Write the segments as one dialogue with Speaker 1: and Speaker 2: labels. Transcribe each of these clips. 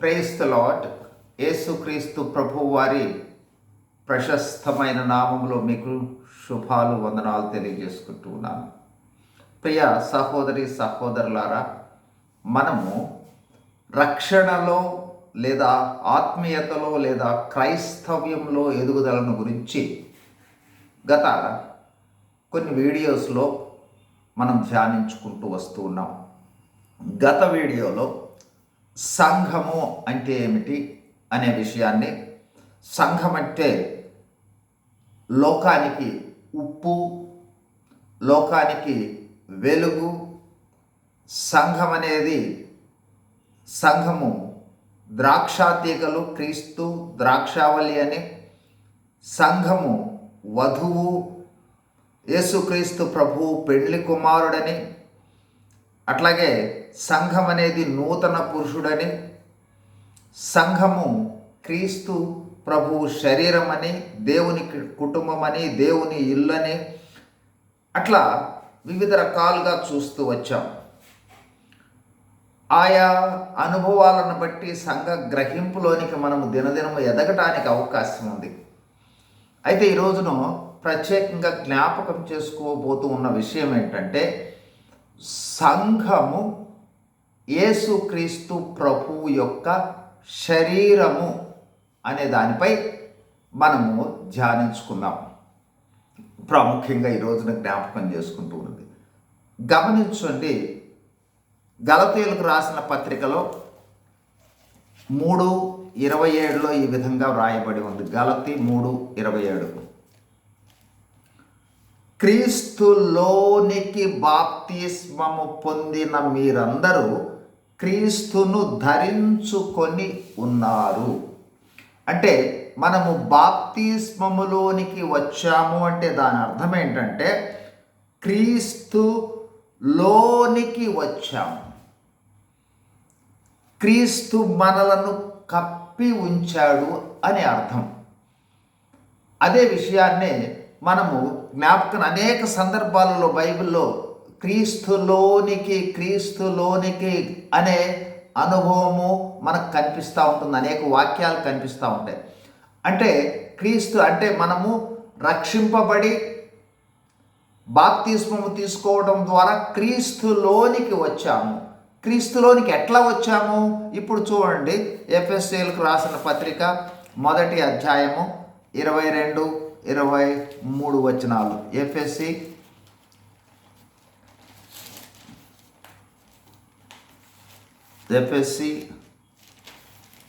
Speaker 1: Praise the lord యేసుక్రీస్తు ప్రభు వారి ప్రశస్తమైన నామంలో మీకు శుభాలు వందనాలు తెలియజేసుకుంటూ ఉన్నాను. ప్రియ సహోదరి సహోదరులారా మనము రక్షణలో లేదా ఆత్మీయతలో లేదా క్రైస్తవ్యంలో ఎదుగుదలను గురించి గత కొన్ని వీడియోస్లో మనం ధ్యానించుకుంటూ వస్తూ ఉన్నాం. గత వీడియోలో సంఘము అంటే ఏమిటి అనే విషయాన్ని సంఘం అంటే లోకానికి ఉప్పు లోకానికి వెలుగు సంఘం అనేది సంఘము ద్రాక్షాతీగలు క్రీస్తు ద్రాక్షావళి అని సంఘము వధువు యేసుక్రీస్తు ప్రభువు పెళ్ళి కుమారుడని అట్లాగే సంఘం అనేది నూతన పురుషుడని సంఘము క్రీస్తు ప్రభువు శరీరం అని దేవుని కుటుంబం అని దేవుని ఇల్లు అని అట్లా వివిధ రకాలుగా చూస్తూ వచ్చాం. ఆయా అనుభవాలను బట్టి సంఘ గ్రహింపులోనికి మనము దినదినము ఎదగటానికి అవకాశం ఉంది. అయితే ఈ రోజును ప్రత్యేకంగా జ్ఞాపకం చేసుకోబోతూ ఉన్న విషయం ఏంటంటే సంఘము యేసుక్రీస్తు ప్రభువు యొక్క శరీరము అనే దానిపై మనము ధ్యానించుకుందాం. ప్రాముఖ్యంగా ఈ రోజున జ్ఞాపకం చేసుకుంటూ ఉన్నది గమనించండి గలతీయులకు రాసిన పత్రికలో మూడు ఇరవై ఏడులో ఈ విధంగా వ్రాయబడి ఉంది. గలతి మూడు ఇరవై ఏడు. క్రీస్తులోనికి బాప్తిస్మము పొందిన మీరందరూ క్రీస్తును ధరించుకొని ఉన్నారు. అంటే మనము బాప్తిస్మములోనికి వచ్చాము అంటే దాని అర్థం ఏంటంటే క్రీస్తు లోనికి వచ్చాము. క్రీస్తు మనలను కప్పి ఉంచాడు అని అర్థం. అదే విషయాన్నే మనము జ్ఞాపకం అనేక సందర్భాలలో బైబిల్లో క్రీస్తులోనికి క్రీస్తులోనికి అనే అనుభవము మనకు కనిపిస్తూ ఉంటుంది అనేక వాక్యాలు కనిపిస్తూ ఉంటాయి. అంటే క్రీస్తు అంటే మనము రక్షింపబడి బాప్తిస్మము తీసుకోవడం ద్వారా క్రీస్తులోనికి వచ్చాము. క్రీస్తులోనికి ఎట్లా వచ్చాము? ఇప్పుడు చూడండి ఎఫ్ఎస్ఏలకు రాసిన పత్రిక మొదటి అధ్యాయము ఇరవై రెండు ఇరవై మూడు వచనాలు. ఎఫ్ఎస్సి ఎఫ్ఎస్సి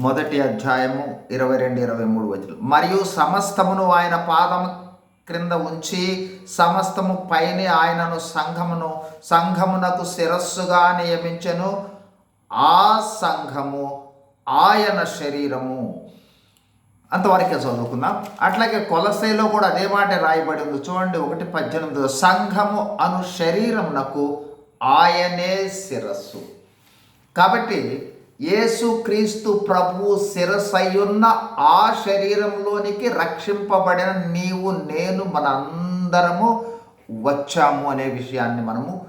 Speaker 1: మొదటి అధ్యాయము ఇరవై రెండు ఇరవై మూడు వచనాలు. మరియు సమస్తమును ఆయన పాదం క్రింద ఉంచి సమస్తము పైన ఆయనను సంఘమును సంఘమునకు శిరస్సుగా నియమించెను. ఆ సంఘము ఆయన శరీరము. అంతవరకే చదువుకుందాం. అట్లాగే కొలసైలో కూడా అదే మాట రాయబడి ఉంది. చూడండి ఒకటి పద్దెనిమిది. సంఘము అను శరీరమునకు ఆయనే శిరస్సు. కాబట్టి యేసు క్రీస్తు ప్రభు శిరసయ్యున్న ఆ శరీరంలోనికి రక్షింపబడిన నీవు నేను మన అందరము వచ్చాము అనే విషయాన్ని మనము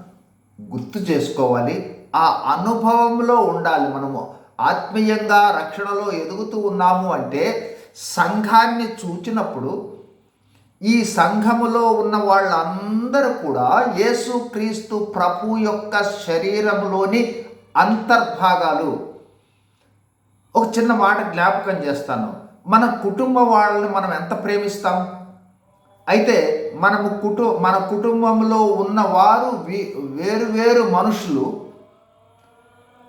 Speaker 1: గుర్తు చేసుకోవాలి. ఆ అనుభవంలో ఉండాలి మనము. ఆత్మీయంగా రక్షణలో ఎదుగుతూ ఉన్నాము అంటే సంఘాన్ని చూచినప్పుడు ఈ సంఘములో ఉన్న వాళ్ళందరూ కూడా యేసుక్రీస్తు ప్రభు యొక్క శరీరంలోని అంతర్భాగాలు. ఒక చిన్న మాట జ్ఞాపకం చేస్తాను. మన కుటుంబ వాళ్ళని మనం ఎంత ప్రేమిస్తాం? అయితే మనము కుటు మన కుటుంబంలో ఉన్నవారు వేరు వేరు మనుషులు.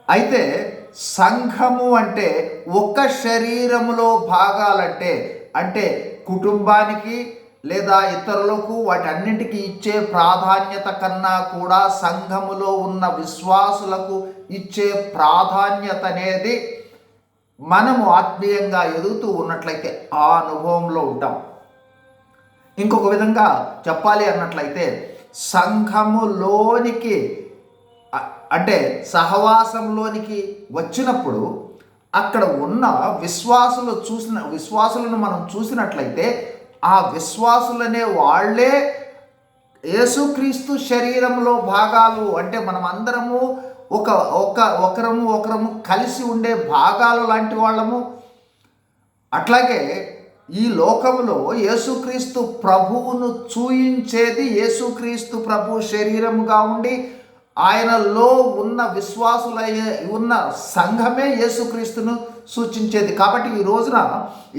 Speaker 1: అయితే సంఘము అంటే ఒక శరీరములో భాగాలంటే అంటే కుటుంబానికి లేదా ఇతరులకు వాటన్నింటికి ఇచ్చే ప్రాధాన్యత కన్నా కూడా సంఘములో ఉన్న విశ్వాసులకు ఇచ్చే ప్రాధాన్యత అనేది మనము ఆత్మీయంగా ఎదుగుతూ ఉన్నట్లయితే ఆ అనుభవంలో ఉంటాం. ఇంకొక విధంగా చెప్పాలి అన్నట్లయితే సంఘములోనికి అంటే సహవాసంలోనికి వచ్చినప్పుడు అక్కడ ఉన్న విశ్వాసులు చూసిన విశ్వాసులను మనం చూసినట్లయితే ఆ విశ్వాసులనే వాళ్ళే యేసుక్రీస్తు శరీరంలో భాగాలు అంటే మనం అందరము ఒక ఒక ఒకరము ఒకరము కలిసి ఉండే భాగాలు లాంటి వాళ్ళము. అట్లాగే ఈ లోకంలో యేసుక్రీస్తు ప్రభువును చూయించేది యేసుక్రీస్తు ప్రభు శరీరముగా ఉండి ఆయనలో ఉన్న విశ్వాసులయ్యే ఉన్న సంఘమే యేసుక్రీస్తును సూచించేది. కాబట్టి ఈ రోజున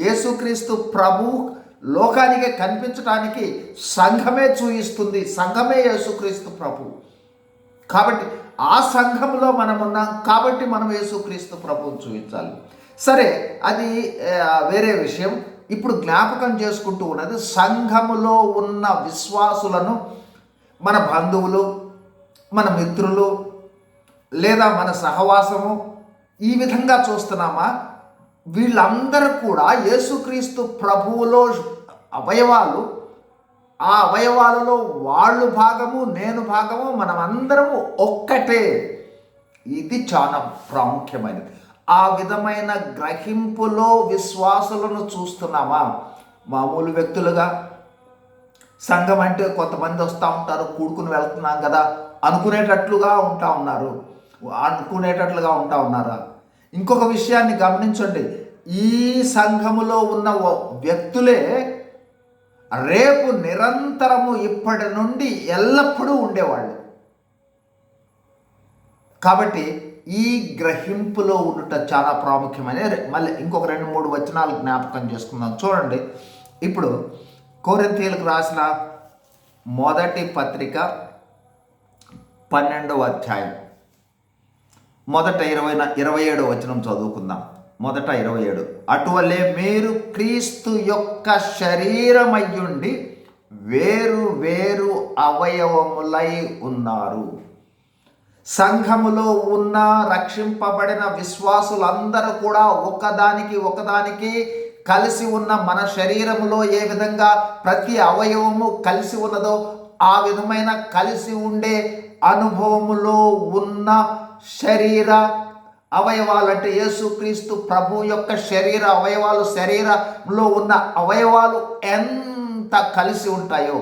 Speaker 1: యేసుక్రీస్తు ప్రభు లోకానికి కనిపించడానికి సంఘమే చూయిస్తుంది. సంఘమే యేసుక్రీస్తు ప్రభు. కాబట్టి ఆ సంఘంలో మనం ఉన్నాం కాబట్టి మనం యేసుక్రీస్తు ప్రభువును చూపించాలి సరే అది వేరే విషయం. ఇప్పుడు జ్ఞాపకం చేసుకుంటూ ఉన్నది సంఘములో ఉన్న విశ్వాసులను మన బంధువులు మన మిత్రులు లేదా మన సహవాసము ఈ విధంగా చూస్తున్నామా? వీళ్ళందరూ కూడా యేసుక్రీస్తు ప్రభువులో అవయవాలు. ఆ అవయవాలలో వాళ్ళు భాగము నేను భాగము మనమందరము ఒక్కటే. ఇది చాలా ప్రాముఖ్యమైనది. ఆ విధమైన గ్రహింపులో విశ్వాసులను చూస్తున్నామా? మామూలు వ్యక్తులుగా సంఘం అంటే కొంతమంది వస్తూ ఉంటారు కూడుకుని వెళ్తున్నాం కదా అనుకునేటట్లుగా ఉంటా ఉన్నారు. అనుకునేటట్లుగా ఉంటా ఉన్నారా? ఇంకొక విషయాన్ని గమనించండి. ఈ సంఘములో ఉన్న వ్యక్తులే రేపు నిరంతరము ఇప్పటి నుండి ఎల్లప్పుడూ ఉండేవాళ్ళు. కాబట్టి ఈ గ్రహింపులో ఉండుట చాలా ప్రాముఖ్యమైన మళ్ళీ ఇంకొక రెండు మూడు వచనాలు జ్ఞాపకం చేసుకుందాం. చూడండి. ఇప్పుడు కోరింతీలకు రాసిన మొదటి పత్రిక పన్నెండవ అధ్యాయం. మొదట ఇరవై ఇరవై ఏడు వచనం చదువుకుందాం. మొదట ఇరవై ఏడు. అటువలే మీరు క్రీస్తు యొక్క శరీరమయ్యుండి వేరు వేరు అవయవములై ఉన్నారు. సంఘములో ఉన్న రక్షింపబడిన విశ్వాసులందరూ కూడా ఒకదానికి ఒకదానికి కలిసి ఉన్న మన శరీరములో ఏ విధంగా ప్రతి అవయవము కలిసి ఉన్నదో ఆ విధమైన కలిసి ఉండే అనుభవములో ఉన్న శరీర అవయవాలు అంటే యేసుక్రీస్తు ప్రభు యొక్క శరీర అవయవాలు శరీరంలో ఉన్న అవయవాలు ఎంత కలిసి ఉంటాయో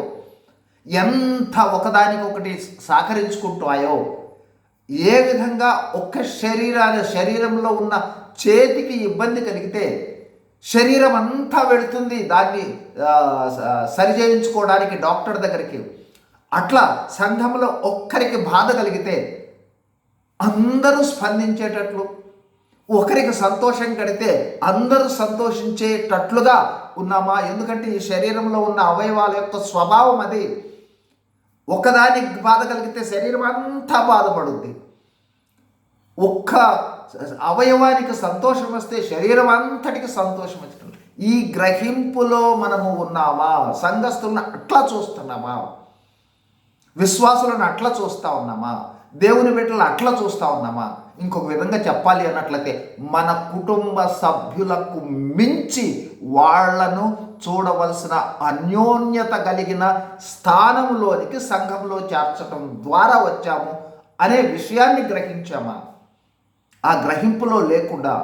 Speaker 1: ఎంత ఒకదానికొకటి సహకరించుకుంటాయో ఏ విధంగా ఒక్క శరీరాన్ని శరీరంలో ఉన్న చేతికి ఇబ్బంది కలిగితే శరీరం అంతా వెళుతుంది. దాన్ని సరిచేయించుకోవడానికి సరి చేయించుకోవడానికి డాక్టర్ దగ్గరికి. అట్లా సంఘంలో ఒక్కరికి బాధ కలిగితే అందరూ స్పందించేటట్లు ఒకరికి సంతోషం కడితే అందరూ సంతోషించేటట్లుగా ఉన్నామా? ఎందుకంటే ఈ శరీరంలో ఉన్న అవయవాల యొక్క స్వభావం అది. ఒకదానికి బాధ కలిగితే శరీరం అంతా బాధపడుద్ది. ఒక్క అవయవానికి సంతోషం వస్తే శరీరం అంతటికి సంతోషం వచ్చినట్టు. ఈ గ్రహింపులో మనము ఉన్నామా? సంఘస్థులను అట్లా చూస్తున్నామా? విశ్వాసులను అట్లా చూస్తా ఉన్నామా? దేవుని బిడ్డలు అట్లా చూస్తా ఉన్నామా? ఇంకొక విధంగా చెప్పాలి అన్నట్లయితే మన కుటుంబ సభ్యులకు మించి వాళ్ళను చూడవలసిన అన్యోన్యత కలిగిన స్థానంలోనికి సంఘంలో చేర్చడం ద్వారా వచ్చాము అనే విషయాన్ని గ్రహించామా? ఆ గ్రహింపులో లేకుండా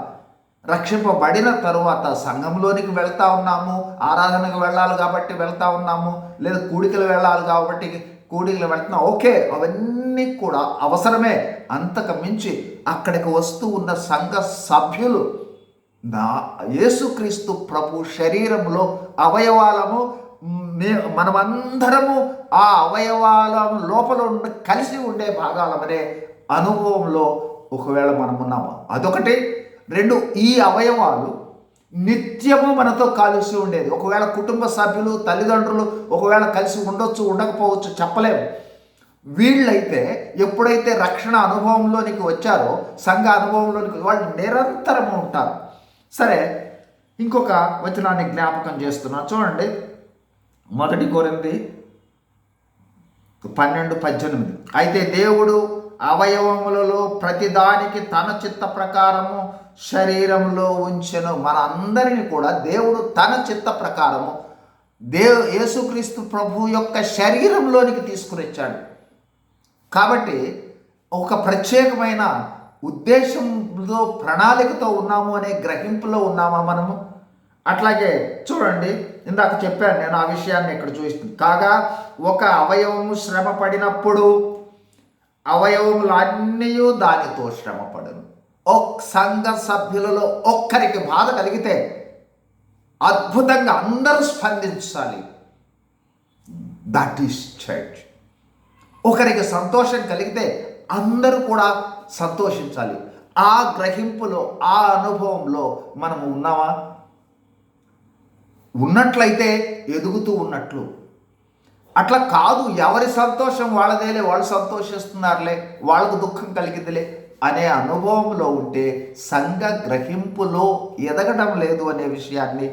Speaker 1: రక్షింపబడిన తరువాత సంఘంలోనికి వెళ్తా ఉన్నాము ఆరాధనకు వెళ్ళాలి కాబట్టి వెళ్తా ఉన్నాము లేదా కూడికలు వెళ్ళాలి కాబట్టి కూడికలు పెడుతున్నా ఓకే అవన్నీ కూడా అవసరమే. అంతకు మించి అక్కడికి వస్తూ ఉన్న సంఘ సభ్యులు నా యేసుక్రీస్తు ప్రభు శరీరంలో అవయవాలము మే మనమందరము ఆ అవయవాల లోపల ఉండి కలిసి ఉండే భాగాలమనే అనుభవంలో ఒకవేళ మనం ఉన్నాము అదొకటి. రెండు ఈ అవయవాలు నిత్యము మనతో కలిసి ఉండేది. ఒకవేళ కుటుంబ సభ్యులు తల్లిదండ్రులు ఒకవేళ కలిసి ఉండొచ్చు ఉండకపోవచ్చు చెప్పలేము. వీళ్ళైతే ఎప్పుడైతే రక్షణ అనుభవంలోనికి వచ్చారో సంఘ అనుభవంలోనికి వాళ్ళు నిరంతరం ఉంటారు. సరే ఇంకొక వచనాన్ని జ్ఞాపకం చేస్తున్నా. చూడండి. మొదటి కోరింది పన్నెండు పద్దెనిమిది. అయితే దేవుడు అవయవములలో ప్రతిదానికి తన చిత్త ప్రకారము శరీరంలో ఉంచెను. మన అందరిని కూడా దేవుడు తన చిత్త ప్రకారము దేవు యేసుక్రీస్తు ప్రభు యొక్క శరీరంలోనికి తీసుకుని వచ్చాడు కాబట్టి ఒక ప్రత్యేకమైన ఉద్దేశంతో ప్రణాళికతో ఉన్నాము అనే గ్రహింపులో ఉన్నామా మనము? అట్లాగే చూడండి ఇందాక చెప్పాను నేను ఆ విషయాన్ని ఇక్కడ చూస్తుంది కాగా ఒక అవయవము శ్రమ పడినప్పుడు అవయవములన్నీ దానితో శ్రమపడను. ఒక్ సంఘ సభ్యులలో ఒక్కరికి బాధ కలిగితే అద్భుతంగా అందరూ స్పందించాలి. దట్ ఈస్ చర్చ్ ఒకరికి సంతోషం కలిగితే అందరూ కూడా సంతోషించాలి. ఆ గ్రహింపులో ఆ అనుభవంలో మనము ఉన్నామా? ఉన్నట్లయితే ఎదుగుతూ ఉన్నట్లు. అట్లా కాదు ఎవరి సంతోషం వాళ్ళదేలే వాళ్ళు సంతోషిస్తున్నారులే వాళ్ళకు దుఃఖం కలిగిందిలే. అనే అనుభవంలో ఉంటే సంఘ గ్రహింపులో ఎదగడం లేదు అనే విషయాన్ని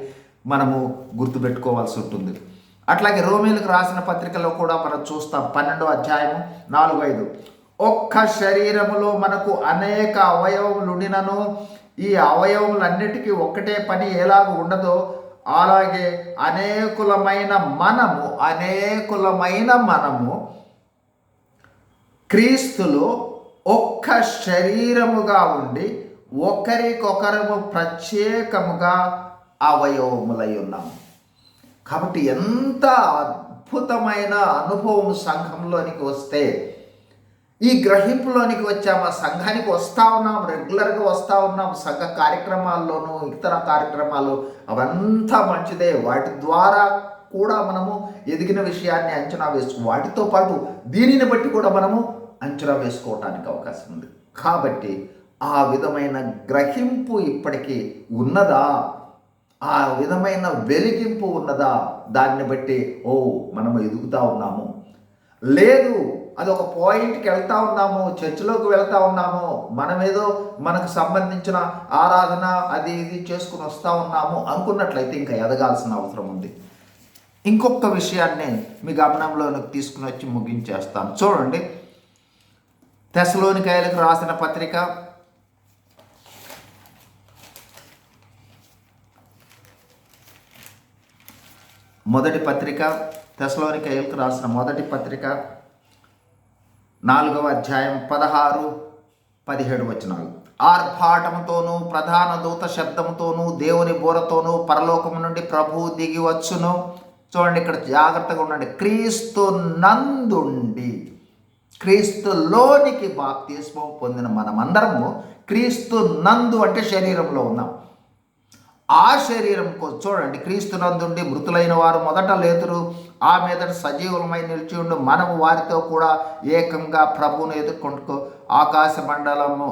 Speaker 1: మనము గుర్తుపెట్టుకోవాల్సి ఉంటుంది. అట్లాగే రోమిలకు రాసిన పత్రికలో కూడా మనం చూస్తాం పన్నెండో అధ్యాయం నాలుగు ఐదు. ఒక్క శరీరములో మనకు అనేక అవయవములు ఉండినను ఈ అవయవములన్నిటికీ ఒక్కటే పని ఎలాగ ఉండదో అలాగే అనేకులమైన మనము అనేకులమైన మనము క్రీస్తులో ఒక్క శరీరముగా ఉండి ఒకరికొకరము ప్రత్యేకముగా అవయవములై ఉన్నాము కాబట్టి ఎంత అద్భుతమైన అనుభవం సంఘంలోనికి వస్తే ఈ గ్రహింపులోనికి వచ్చాము ఆ సంఘానికి వస్తూ ఉన్నాం రెగ్యులర్గా వస్తూ ఉన్నాం సంఘ కార్యక్రమాల్లోనూ ఇతర కార్యక్రమాలు అవంతా మంచిదే. వాటి ద్వారా కూడా మనము ఎదిగిన విషయాన్ని అంచనా వేసుకో వాటితో పాటు దీనిని బట్టి కూడా మనము అంచనా వేసుకోవటానికి అవకాశం ఉంది. కాబట్టి ఆ విధమైన గ్రహింపు ఇప్పటికీ ఉన్నదా? ఆ విధమైన వెలిగింపు ఉన్నదా? దాన్ని బట్టి ఓ మనము ఎదుగుతూ ఉన్నాము. లేదు అది ఒక పాయింట్కి వెళ్తా ఉన్నాము చర్చిలోకి వెళ్తా ఉన్నాము మనమేదో మనకు సంబంధించిన ఆరాధన అది ఇది చేసుకుని వస్తూ ఉన్నాము అనుకున్నట్లయితే ఇంకా ఎదగాల్సిన అవసరం ఉంది. ఇంకొక విషయాన్ని మీ గమనంలోనికి తీసుకుని వచ్చి ముగించేస్తాను. చూడండి తెసలోనికాయలకు రాసిన పత్రిక మొదటి పత్రిక తెసలోనికాయలకు రాసిన మొదటి పత్రిక నాలుగవ అధ్యాయం పదహారు పదిహేడు వచనాలు. ఆర్భాటముతోనూ ప్రధాన దూత శబ్దముతోనూ దేవుని బూరతోనూ పరలోకము నుండి ప్రభువు దిగి వచ్చును. చూడండి ఇక్కడ జాగ్రత్తగా ఉండండి. క్రీస్తు నందుండి. క్రీస్తులోనికి బాప్తిస్మం పొందిన మనమందరము క్రీస్తు నందు అంటే శరీరంలో ఉన్నాం. ఆ శరీరం చూడండి క్రీస్తు నందుండి మృతులైన వారు మొదట లేతురు ఆ మీద సజీవులమై నిలిచి ఉండు మనము వారితో కూడా ఏకంగా ప్రభువును ఎదుర్కొంటూ ఆకాశ మండలము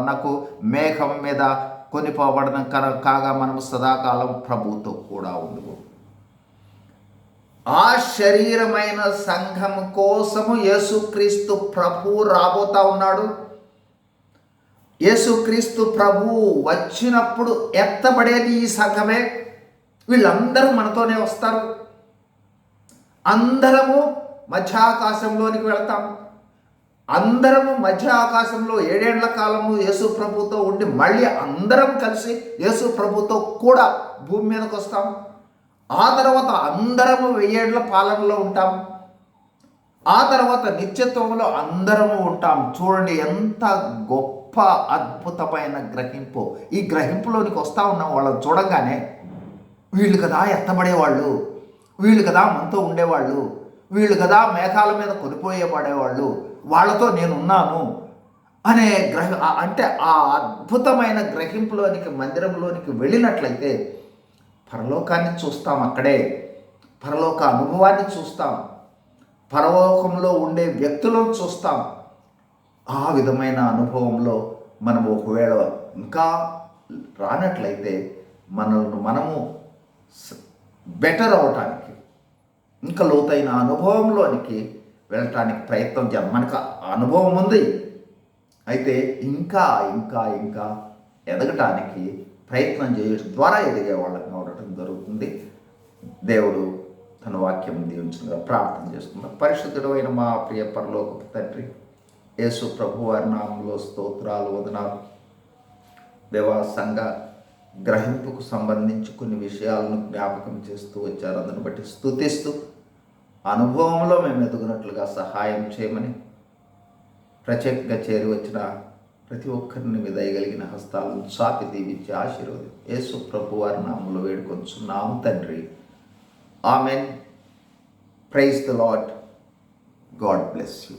Speaker 1: నాకు మేఘం మీద కొనిపోబడడం కాగా మనము సదాకాలం ప్రభువుతో కూడా ఉండు ఆ శరీరమైన సంఘం కోసము యేసుక్రీస్తు ప్రభు రాబోతా ఉన్నాడు. యేసుక్రీస్తు ప్రభు వచ్చినప్పుడు ఎత్తబడేది ఈ సంఘమే. వీళ్ళందరూ మనతోనే వస్తారు. అందరము మధ్య ఆకాశంలోనికి వెళ్తాం అందరము మధ్య ఆకాశంలో ఏడేళ్ళ కాలము యేసు ప్రభుతో ఉండి మళ్ళీ అందరం కలిసి యేసు ప్రభుతో కూడా భూమి మీదకి వస్తాం ఆ తర్వాత అందరము వెయ్యేళ్ళ పాలనలో ఉంటాం. ఆ తర్వాత నిత్యత్వంలో అందరము ఉంటాం. చూడండి ఎంత గొప్ప అద్భుతమైన గ్రహింపు. ఈ గ్రహింపులోనికి వస్తూ ఉన్నాం వాళ్ళని చూడగానే వీళ్ళు కదా ఎత్తబడేవాళ్ళు వీళ్ళు కదా మనతో ఉండేవాళ్ళు వీళ్ళు కదా మేఘాల మీద కొనిపోయే పడేవాళ్ళు వాళ్ళతో నేను ఉన్నాను అనే గ్రహ అంటే ఆ అద్భుతమైన గ్రహింపులోనికి మందిరంలోనికి వెళ్ళినట్లయితే పరలోకాన్ని చూస్తాం అక్కడే. పరలోక అనుభవాన్ని చూస్తాం. పరలోకంలో ఉండే వ్యక్తులను చూస్తాం. ఆ విధమైన అనుభవంలో మనం ఒకవేళ ఇంకా రానట్లయితే మనల్ని మనము బెటర్ అవటానికి ఇంకా లోతైన అనుభవంలోనికి వెళ్ళటానికి ప్రయత్నం చేయాలి. మనకు అనుభవం ఉంది. అయితే ఇంకా ఇంకా ఇంకా ఎదగటానికి ప్రయత్నం చేయడం ద్వారా ఎదిగే వాళ్ళకి ఉండటం జరుగుతుంది. దేవుడు తన వాక్యం దీవించగా ప్రార్థన చేసుకుందాం పరిశుద్ధుడు అయిన మా ప్రియ పరలోక తండ్రి యేసు ప్రభు వారి నామంలో స్తోత్రాలు వదనాలు. దేవా సంఘ గ్రహింపుకు సంబంధించి కొన్ని విషయాలను జ్ఞాపకం చేస్తూ వచ్చారు. అందుని బట్టి స్తుతిస్తూ అనుభవంలో మేము ఎదుగునట్లుగా సహాయం చేయమని ప్రత్యేకంగా చేరి వచ్చిన ప్రతి ఒక్కరిని మీ హస్తాలను చాపి దీవించి ఆశీర్వదం. యేసు ప్రభు వారి నామంలో వేడుకొంచున్నాము తండ్రి. Amen. Praise the Lord God bless you.